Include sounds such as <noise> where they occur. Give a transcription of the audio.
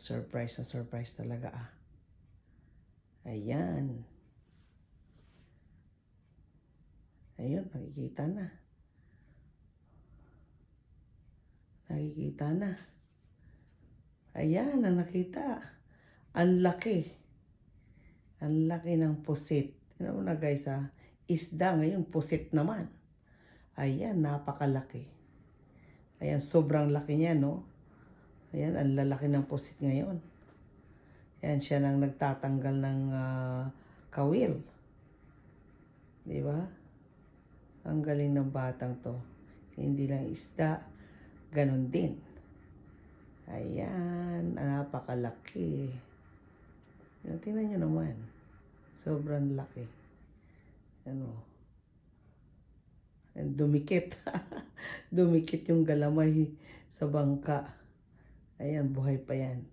Surprise na surprise talaga ah. Ayan. Ayun, nakikita na. Nakikita na. Ayan, ang nakita. Ang laki. Ang laki ng pusit. Tignan mo na guys ha. Isda ngayon, pusit naman. Ayan, napakalaki. Ayan, sobrang laki niya, no? Ayan, ang lalaki ng pusit ngayon. Ayan, siya nang nagtatanggal ng ah, kawil. Di ba? Ang galing ng batang to. Hindi lang isda, ganun din. Ayan, ah, napakalaki. Yan, tingnan nyo naman. Sobrang laki. Ano? And dumikit. <laughs> dumikit yung galamay sa bangka. Ayan, buhay pa yan.